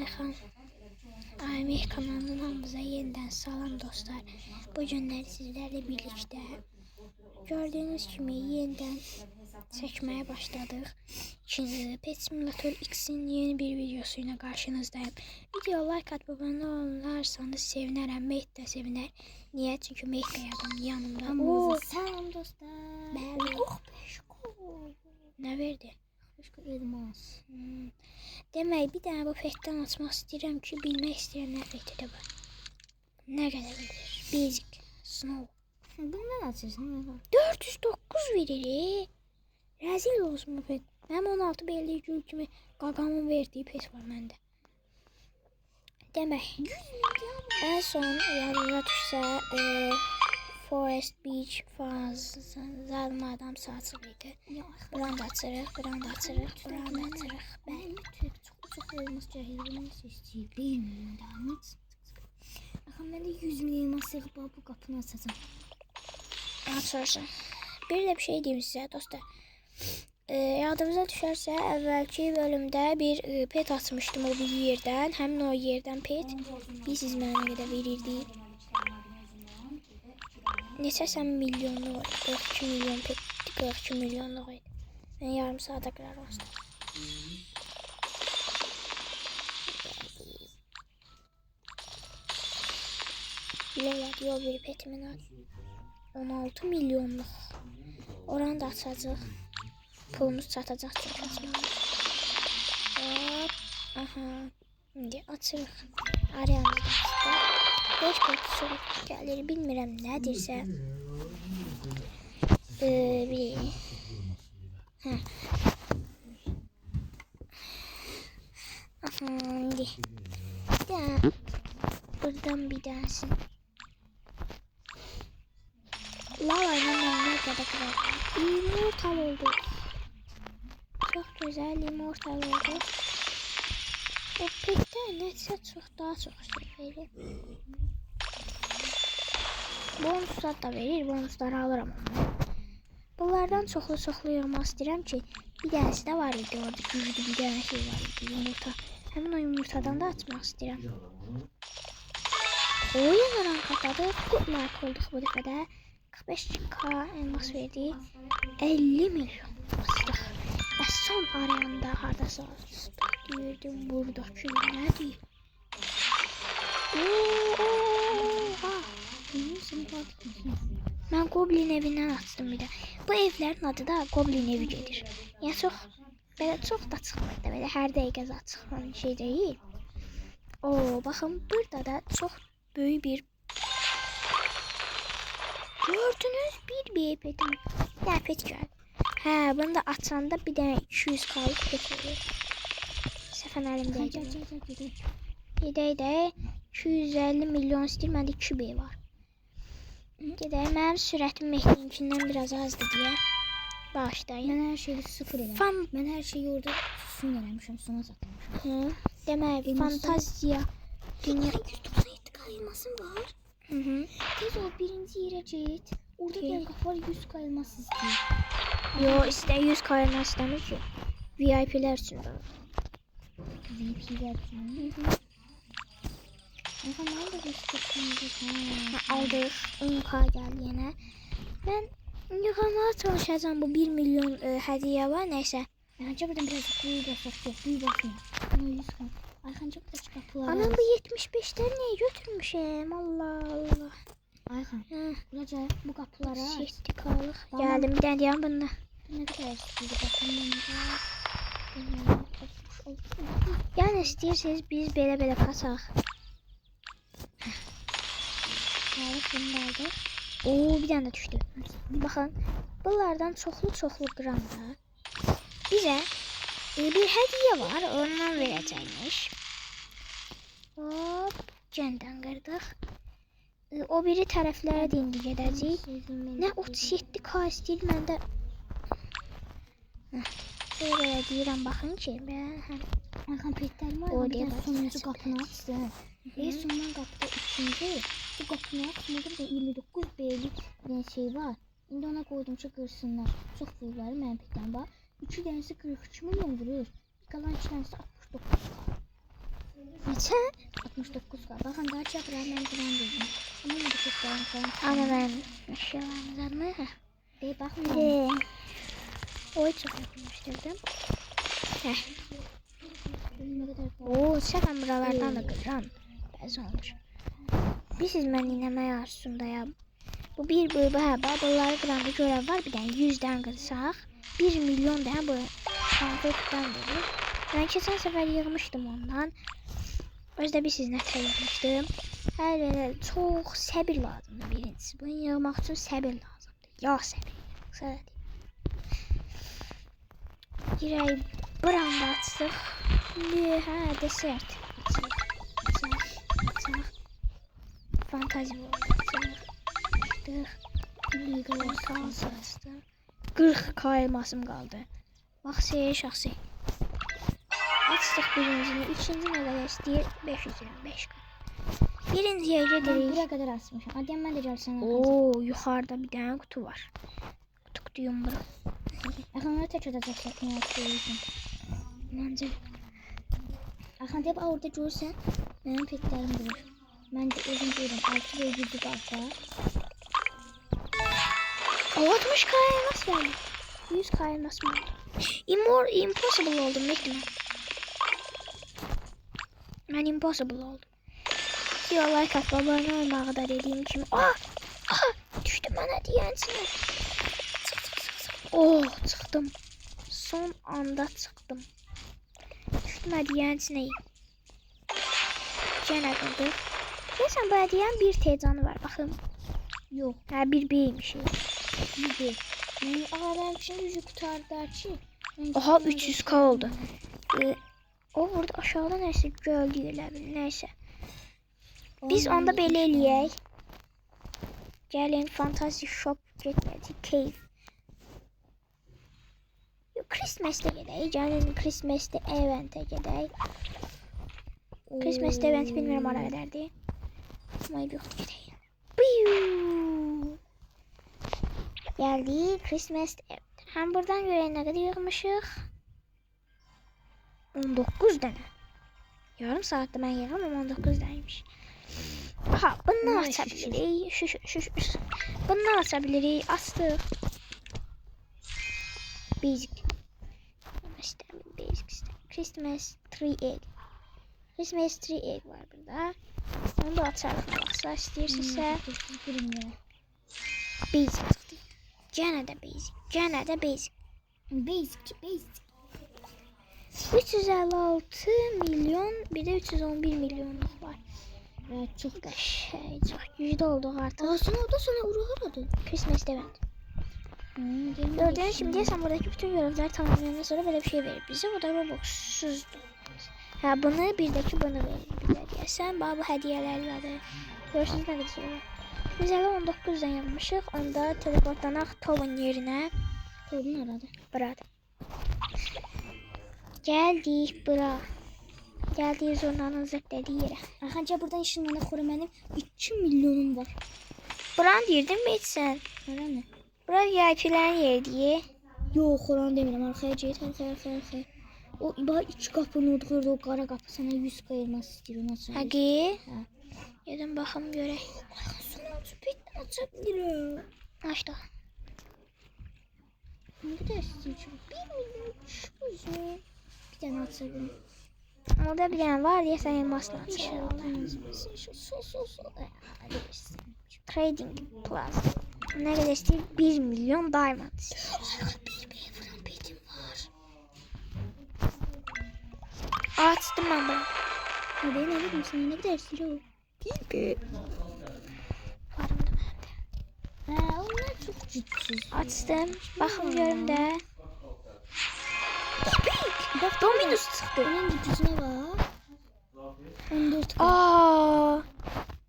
Ayxan. Amir kanalının hamımıza yeniden salam dostlar. Bu günler sizlerle birlikte gördüğünüz kimi yeniden çekmeye başladık. Şimdi Pet Simulator X'in yeni bir videosuyla karşınızdayım. Video like atıp abone olursanız sevinirim. Mehmet de seviner. Niye? Çünkü Mehmet yanım yanımda. Oo, salam dostlar. Bəli. Oh, ne verdi? Peşko elmas. Hmm. Demək bir dənə bu petdən açmaq istəyirəm ki, bilmək istəyirəm nə petdə var. Nə qədər verir? Basic, Snow. Açıyorsun. ne var? 409 verir. Rəzil olsun bu pet. Mənim 16 belli gül kimi qaqamın verdiyi pet var məndə. Demək, 100 milyon. ən son yadına düşsə, e, Forest Beach zalim adam. Ya Buranı da açırıq, buranı da açırıq, buranı da açırıq. Bəli. çok çok elmas seçeceğim. 1 milyon daha. Bakın ben de 100 milyon elmas bu kapını açacağım. Açarsın. Bir də bir şey deyim sizə dostlar. E, yadınıza düşərsə, əvvəlki bölümdə bir e, pet açmışdım o bir yerdən. Həmin o yerdən pet. Bilirsiniz mənə nə qədər verirdi. Neçəsən milyonluq idi. 42 milyon pet, 42 milyonluq idi. Mən yarım saata qırar olsun. Bilələr, yol bir petimin adı. 16 milyonluq. Oranı da açacaq. Pulumuz çatacaq çünki açmalı. Hop. Aha. İndi açırıq. Arayamızı da açdı. Beş soru gəlir. Bilmirəm nədirsə. Ee, bir... Hə. Aha, indi. Dənə buradan bir dənəsin. Lala ile ne kadar kadar. Immortal oldu. Çok güzel immortal oldu. O petten netse çok daha çok şey verir. Bonuslar da verir. Bonusları alırım. Bunlardan çoxlu çoxlu yığmaq istəyirəm ki, bir dənəsi də var idi orada güclü bir dənə şey var idi yumurta. Həmin o yumurtadan da açmaq istəyirəm. Oyun rank atladı. Good mark olduq bu dəfə də. 45k elmas verdi. 50 milyon basdıq. Və son arayanda hardasa deyirdim buradakı nədir? Oha! Mən Goblin evindən açdım bir də. Bu evlərin adı da Goblin evi gedir. Yəni çox belə çox da çıxmır da belə hər dəqiqə çıxan şey deyil. Oo, baxın burada da çox böyük bir Gördünüz bir bir petim. Bir pet gəldi. Hə, bunu da açanda bir dənə 200 kalıb pet gel gel gel. Gedək də 250 milyon istəyir, məndə 2 B var. Gedək, mənim sürətim Mehdi'ninkindən biraz azdır deyə. Bağışlayın. Ben her şeyi sıfır ederim. Fan, Ben her şeyi orada son vermişim, sona saklamışım. hı, demək, fantaziya dünya. 197 kayılmasın var. Hı -hı. Tez ol birinci yere git. Orada bir var 100 kayılmaz istiyor. Yo, istə 100 kayırma istəmir ki. VIP-lər üçün. VP'ler için. Aha nerede ha? Aldıq. 10k gəldi yenə. Mən yığanlara çalışacağam bu 1 milyon e, hədiyyə var, nəysə. Bence buradan biraz. Büyü basayım. Ama 100 kay. Ayhan çok kaç kapılar Anam bu 75'ləri niyə götürmüşəm? Allah Allah. Ayhan. Hə, Buraca bu kapılara. 7k-lıq. Tamam. Gəldim bir dənə deyəm bunda. Ne kadar istiyordu bakın. Yəni istəyirsiniz biz belə-belə pasaq. Tarih bunu da aldık. Oo, bir dənə də düşdü. Baxın, bunlardan çoxlu-çoxlu qıranda bizə e, bir hədiyyə var, ondan verəcəkmiş. Hop, gəndən qırdıq. E, o biri tərəflərə də indi gedəcəyik. Nə 37k istəyir məndə. Belə deyirəm baxın ki, mən həm petler var. O bak- sonuncu kapını açtı. En sondan kapıda ikinci. Bu kapını açmadım da 29 B'lik bir şey var. Şimdi ona koydum ki kırsınlar. Çok var benim petten var. Üçü tanesi 43 milyon vuruyor. Kalan iki tanesi 69. Neçə? 69 var. Baxın daha çapıram mən qıran dedim. Ama yine de çok dayanıklı. Ana mən eşyalarımı mı? Bey bakın. Ee, oy çox yaxınlaşdırdım. Heh. Oo, səhvən buralardan da qıram. Bəzi olur. Bilirsiniz mən dinləmək arzusundayam. Bu bir bölbə hə, bunları qıranda görən var. Bir dənə 100-dən qırsaq, 1 milyon dənə bu konfetdən verir. Mən keçən səfər yığmışdım ondan. Özdə bir siz nətə yığmışdım. Hər yerə çox səbir lazımdır birincisi. Bunu yığmaq üçün səbir lazımdır. Ya səbir. Deyim. Girək branda açdıq. Ne, hə, desert. Açıq, açıq, açıq. Fantazi bu. Açıq. Açdıq. Liqalar kalsı açdım. 40 k elmasım qaldı. Vaxsiyə şəxsi. Açdıq birincini. İkinci nə qədər istəyir? 525 k. Birinciyə gedirik. buraya kadar asmışım. Hadi ben de gelsin. Oo, yuxarıda bir dənə qutu var. Qutu qutuyum bura. Akın tek atacak ne yapıyorsun? Məncə Akın hep orada görürsen benim petlerim durur. Ben de uzun duydum. Altı ve yedi kalsa. O 60 k elmas verdi. 100 k elmas mı oldu? Immor impossible oldum bekle. Ben impossible oldum. Diyor like at abone olmağı da dediğim kimi. Aa! Aa! Düştüm bana diyensin. Çık çık çık çık. Oh çıktım. Son anda çıktım. Düştüm hediyensineyim. Gene kıldık. Deyəsən bu hediyenin bir tecanı var. Bakın. Yok. Ha bir beymiş. Yedi. Yani, aa ben şimdi yüzü kurtardı açı. Şimdi 300k oldu. Ee, o burada aşağıda neyse göl deyilə Neyse. Biz Ondan onda tane. eləyək. Gəlin Fantasy Shop getmədik. Cave. Yox, Christmas-də gedək. Gəlin Christmas-də eventə gedək. Christmas-də event bilmirəm ara qədərdir. Amma yox gedək. Biu! Gəldik Christmas. Həm buradan görək nə qədər yığmışıq. 19 dənə. Yarım saatdə mən yığım amma 19 dənəymiş. Aha, bundan Vay, aça bilirik. Şuş, şuş, şuş. Bundan aça bilirik. Astıq. Basic. Basic. Christmas tree egg. Christmas tree egg var burada. Onu da nə vaxtsa istəyirsinizsə. Bilmiyorum. Basic çıxdı. Gənə də basic. Gənə də basic. Basic, basic. 356 milyon bir de 311 milyonluk var. Evet, çok da. Şey, çok yüzde oldu artık. Aa sana o da sana uğradı. Christmas event. Hmm, Gördüğünüz şimdi sen buradaki bütün görevler tamamladıktan sonra böyle bir şey verir bize. O da Robux'suzdu. Ha bunu birdeki verir bize diye. Sen bana bu hediyeler verdi. Görürsünüz ne var. Biz hele 19'dan yapmışıq. Onda teleportlanaq Tovun yerine. Kovdun aradı. Burada. Geldik bura. Geldik zurnanın zırt dediği yere. Arkadaşlar buradan ışınlanı koru benim 2 milyonum var. Buran deyirdin mi heç sən? Öyle mi? Bura VIP'lərin yeri diye. Yok Kur'an demiyorum. Arkaya ceyt arkaya arkaya arkaya. O iki kapının olduğu yerde o kara kapı sana 100 kayırması istiyor. Nasıl? Həqi? Ha. Gedin baxım görək. Sonra süpet açabilirim. Açdı. Ne kadar istiyorsun? 1 milyon 300 mü? Bir tane açabilirim. Orada bir dənə var, deyəsən elmasla açır. İnşallah. Şu sol sol sol. Trading Plaza. Nə qədər istəyir? 1 milyon diamond. Bir bir Açdım mən bunu. Hadi ne dedim sana ne kadar istiyor? Varımdı məndə. Ha onlar çok ciddi. Açdım. Baxım görüm də. Bak Dominus çıxdı. Onun gücüne bak. 14 k. Aa!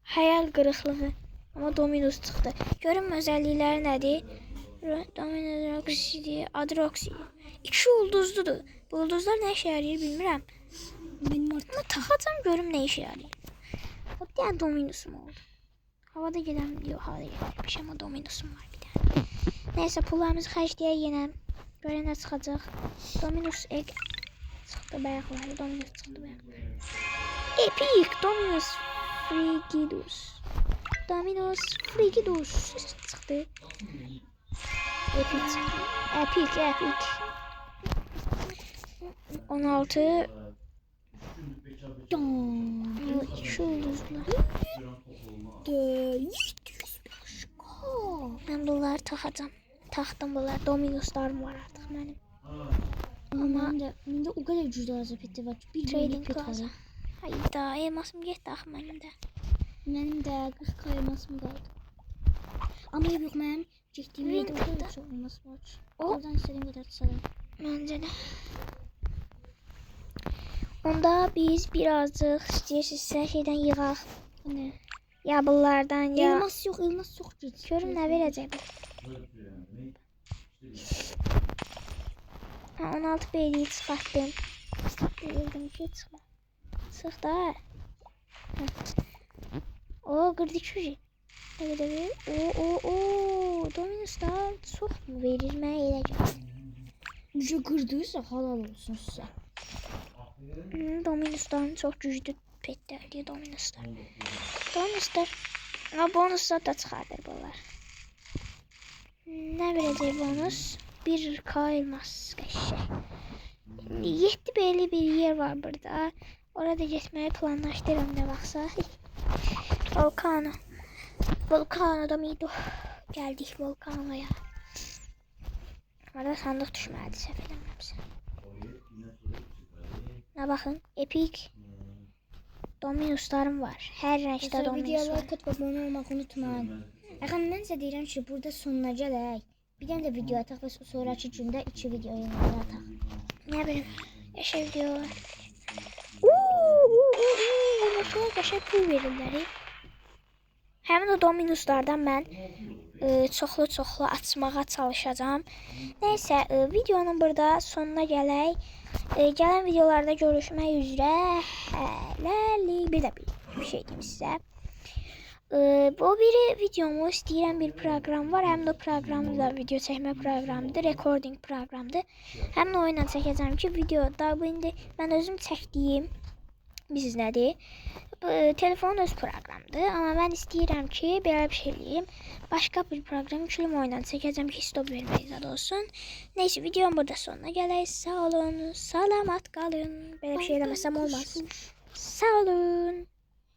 Hayal qırıqlığı. Amma Dominus çıxdı. Görüm özəllikləri nədir? Ro- Dominus Roxy, Adroxy. İki ulduzludur. Bu ulduzlar nə işə yarayır bilmirəm. Artık. Amma taxacam görüm nə işə yarayır. O bir dənə Dominusum oldu. Havada gedən, yox, havada gedirmiş, amma Dominusum var bir dənə. Nəysə, pullarımızı xərcləyək yenə. Görək nə çıxacaq. Dominus egg çıxdı bayaqları. Dominus çıxdı bayaqları. Epic Dominos Frigidus. Dominos Frigidus çıktı. Epic. Epic, Epic. 16 Dam. şu ulduzlar. De 700 başka. Ben bunları taxacağam. Taxdım bunlar. Dominoslarım var artıq mənim. De, ben de o kadar cüzdanı peti var. Bir Trading var. Hayda, elmasım getdi axı mənim də. Benim de 40 kaymasım kaldı. Ama yok benim çektiğim Benim yerde o de. kadar çok olması var. Oradan istediğim kadar tutalım. Məncə də. Onda biz birazcık istəyirsinizsə şeydən yığaq. Bu ne? Ya bunlardan ya. Elmas yok, elmas çok ciddi. Görüm nə verəcək bu. Ha, 16 beyliyi çıxartdım. Bilirdim ki çıxma. Çıx da. O 42 ucu. Ne verir? O o o Dominus'dan çox mu verir mənə elə gəlir. Yüce kırdıysa halal olsun size. Dominus'dan çox güclü petlərdir Dominus'lar. Dominus'lar ama bonuslar da çıxardır bunlar. Nə verəcək bonus? 1k elmas qəşəng. 7 belli bir yer var burada. Orada getməyi planlaşdırıram nə vaxtsa. Volcano. Volcano'da mıydı? Geldik Volcano'ya. Orada sandıq düşməlidir səhv eləmirəmsə. Ne bakın? Epic. Dominuslarım var. Her renkte Dominus var. like atıp abone olmayı unutmayın. Əgər mən sizə deyirəm ki, burada sonuna gələk. Bir dənə də video ataq və sonraki gündə iki video yayınlayaq. Ne bileyim. Yaşa videolar. Uuu, çok yaşa pul verirler. Hem de Dominuslardan ben e, çoxlu çoxlu açmağa çalışacağım. Neyse e, videonun burada sonuna gələk. E, gələn videolarda görüşmək üzrə. Hələlik bir də bir, bir şey deyim sizə. E, bu biri videomu istəyirəm bir proqram var. Həm də proqramı da video çəkmə proqramıdır, recording proqramıdır. Həm də oyunla çəkəcəm ki, videoda bu indi mən özüm çəkdiyim biz nədir? E, telefonun öz proqramıdır, amma mən istəyirəm ki, belə bir şey eləyim. Başqa bir proqram yüklüm oyundan çəkəcəm ki, stop vermək zad olsun. Neyse, videonun burada sonuna gələk. Sağ olun, salamat qalın. Belə bir şey eləməsəm olmaz. Sağ olun.